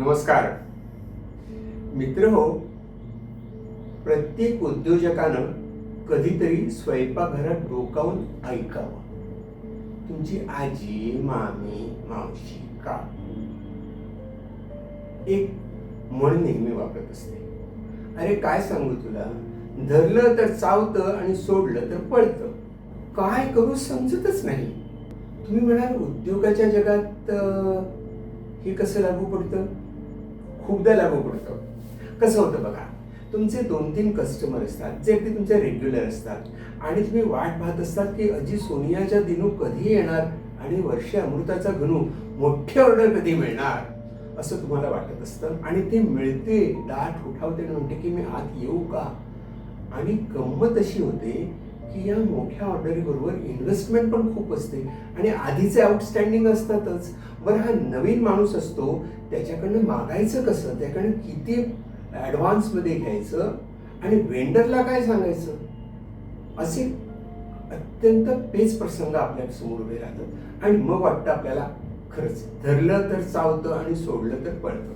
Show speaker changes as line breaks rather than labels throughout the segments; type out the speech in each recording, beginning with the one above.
नमस्कार. मित्र हो प्रत्येक उद्योजकानं कधीतरी स्वयंपाकघरात डोकावून ऐकावं. तुमची आजी मामी मावशी का? एक म्हण नेहमी वापरत असते. अरे काय सांगू तुला? धरलं तर चावतं आणि सोडलं तर पळतं. काय करू समजतच नाही. तुम्ही म्हणाल उद्योगाच्या जगात हे कसं लागू पडतं? खूपदा लागू पडतं. कसं होतं बघा तुमचे दोन तीन कस्टमर असतात जे अगदी तुमचे रेग्युलर असतात आणि तुम्ही वाट पाहत असतात की अजी सोनियाच्या दिनू कधी येणार आणि वर्ष अमृताचा गणू मोठी ऑर्डर कधी मिळणार? असं तुम्हाला वाटत असतं आणि ते मिळते दाट उठावते आणि म्हणते की मी आत येऊ का? आणि गंमत अशी होते की या मोठ्या ऑर्डरीबरोबर इन्व्हेस्टमेंट पण खूप असते. आणि आधीचे आउटस्टँडिंग असतातच. बरं हा नवीन माणूस असतो त्याच्याकडनं मागायचं कसं? त्याकडनं किती ॲडव्हान्समध्ये घ्यायचं? आणि वेंडरला काय सांगायचं? असे अत्यंत पेच प्रसंग आपल्यासमोर उभे राहतात. आणि मग वाटतं आपल्याला खरंच धरलं तर चावतं आणि सोडलं तर पळतं.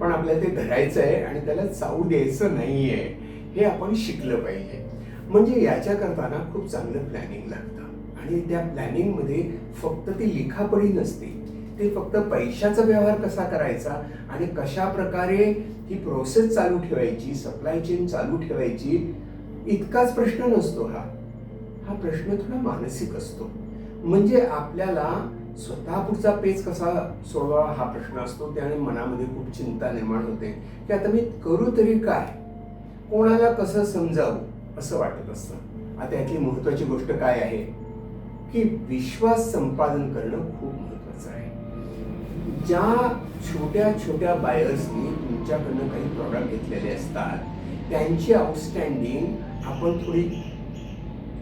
पण आपल्याला ते धरायचं आहे आणि त्याला चावू द्यायचं नाही आहे हे आपण शिकलं पाहिजे. म्हणजे याच्या करताना खूप चांगलं प्लॅनिंग लागतं. आणि त्या प्लॅनिंगमध्ये फक्त ती लिखापडी नसते. ते फक्त पैशाचा व्यवहार कसा करायचा आणि कशा प्रकारे ही प्रोसेस चालू ठेवायची सप्लाय चेन चालू ठेवायची इतकाच प्रश्न नसतो हा. हा प्रश्न थोडा मानसिक असतो. म्हणजे आपल्याला स्वतः पुढचा पेच कसा सोडवा हा प्रश्न असतो. त्याने मनामध्ये खूप चिंता निर्माण होते. की आता मी करू तरी काय? कोणाला कसं समजावं? असं वाटत असतं. आता यातली महत्वाची गोष्ट काय आहे? की विश्वास संपादन करणं खूप महत्वाचं आहे. ज्या छोट्या छोट्या बायर्सनी तुमच्याकडनं काही प्रॉडक्ट घेतलेले असतात त्यांची आउटस्टँडिंग आपण थोडी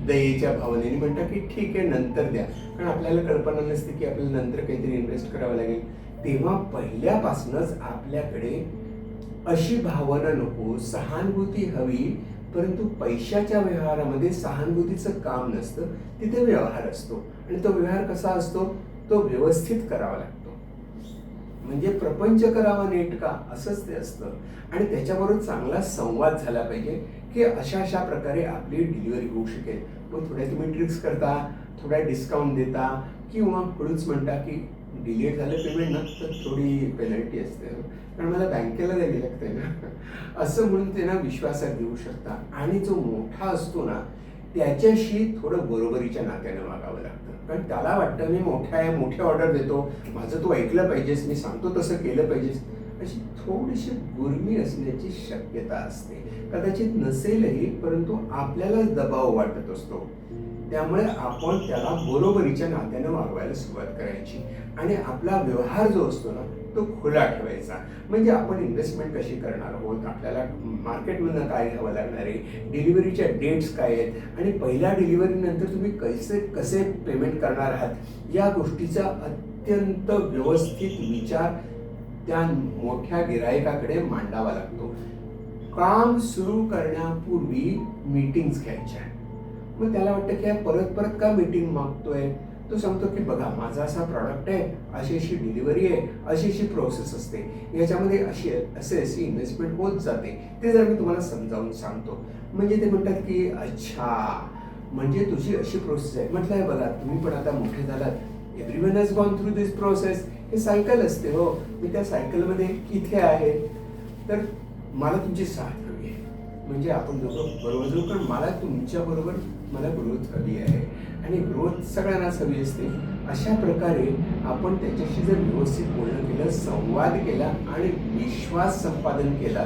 दयेच्या भावनेने म्हणतात की ठीक आहे नंतर द्या. कारण आपल्याला कल्पना नसते की आपल्याला नंतर काहीतरी इन्व्हेस्ट करावं लागेल. तेव्हा पहिल्यापासूनच आपल्याकडे अशी भावना नको सहानुभूती हवी परंतु पैशाच्या व्यवहारामध्ये सहानुभूतीचं काम नसतं तिथे व्यवहार असतो. आणि तो व्यवहार कसा असतो? तो व्यवस्थित करावा लागतो. म्हणजे प्रपंच करावा नीट का असंच ते असतं. आणि त्याच्याबरोबर चांगला संवाद झाला पाहिजे की अशा अशा प्रकारे आपली डिलिव्हरी होऊ शकेल. मग थोड्या तुम्ही ट्रिक्स करता थोड्या डिस्काउंट देता किंवा हळूच म्हणता की डिलेट झालं पेमेंट ना तर थोडी पेनल्टी असते. कारण मला बँकेला द्यावी लागते ना. असं म्हणून ते ना विश्वासात घेऊ शकता आणि जो मोठा असतो ना त्याच्याशी थोडं बरोबरीच्या नात्यानं मागावं लागतं. कारण त्याला वाटतं मी मोठ्या मोठ्या ऑर्डर देतो. माझं तू ऐकलं पाहिजेस मी सांगतो तसं केलं पाहिजेस. अशी थोडीशी गुरमी असण्याची शक्यता असते. कदाचित नसेलही परंतु आपल्यालाच दबाव वाटत असतो. त्यामुळे आपण त्याला बरोबरीच्या नात्यानं वागवायला सुरुवात करायची. आणि आपला व्यवहार जो असतो ना तो खुला ठेवायचा. म्हणजे आपण इन्व्हेस्टमेंट कशी करणार आहोत? आपल्याला मार्केटमधनं काय घ्यावं लागणार आहे? डिलिव्हरीच्या डेट्स काय आहेत? आणि पहिल्या डिलिव्हरीनंतर तुम्ही कसे कसे पेमेंट करणार आहात? या गोष्टीचा अत्यंत व्यवस्थित विचार त्या मोठ्या गिरायकाकडे मांडावा लागतो. काम सुरू करण्यापूर्वी मीटिंग्स घ्यायच्या मग त्याला वाटतं की परत परत का मीटिंग मागतोय? तो सांगतो की बघा माझा असा प्रॉडक्ट आहे अशी अशी डिलिव्हरी आहे अशी अशी प्रोसेस असते. याच्यामध्ये अशी असे अशी इन्व्हेस्टमेंट होत जाते. ते जर मी तुम्हाला समजावून सांगतो. म्हणजे ते म्हणतात की अच्छा म्हणजे तुझी अशी प्रोसेस आहे. म्हटलं आहे बघा तुम्ही पण आता मोठे झालात. Every one has gone through this process हे सायकल असते हो. मी त्या सायकलमध्ये इथे आहे. तर मला तुमची साथ हवी आहे. म्हणजे आपण दोघं बरोबर जाऊ. पण मला तुमच्याबरोबर मला ग्रोथ हवी आहे. आणि ग्रोथ सगळ्यांनाच हवी असते. अशा प्रकारे आपण त्याच्याशी जर व्यवस्थित बोलणं केलं संवाद केला आणि विश्वास संपादन केला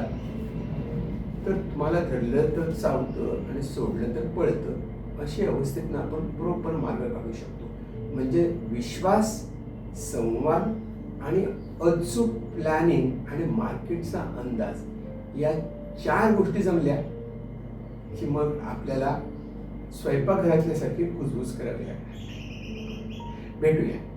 तर तुम्हाला धरलं तर चावतं आणि सोडलं तर पळतं. अशी अवस्थेतनं आपण बरोबर मार्ग काढू शकतो. म्हणजे विश्वास संवाद आणि अचूक प्लॅनिंग आणि मार्केटचा अंदाज या चार गोष्टी जमल्या की मग आपल्याला स्वयंपाकघरातल्यासारखी कुजबूज करावी लागणार. भेटूया.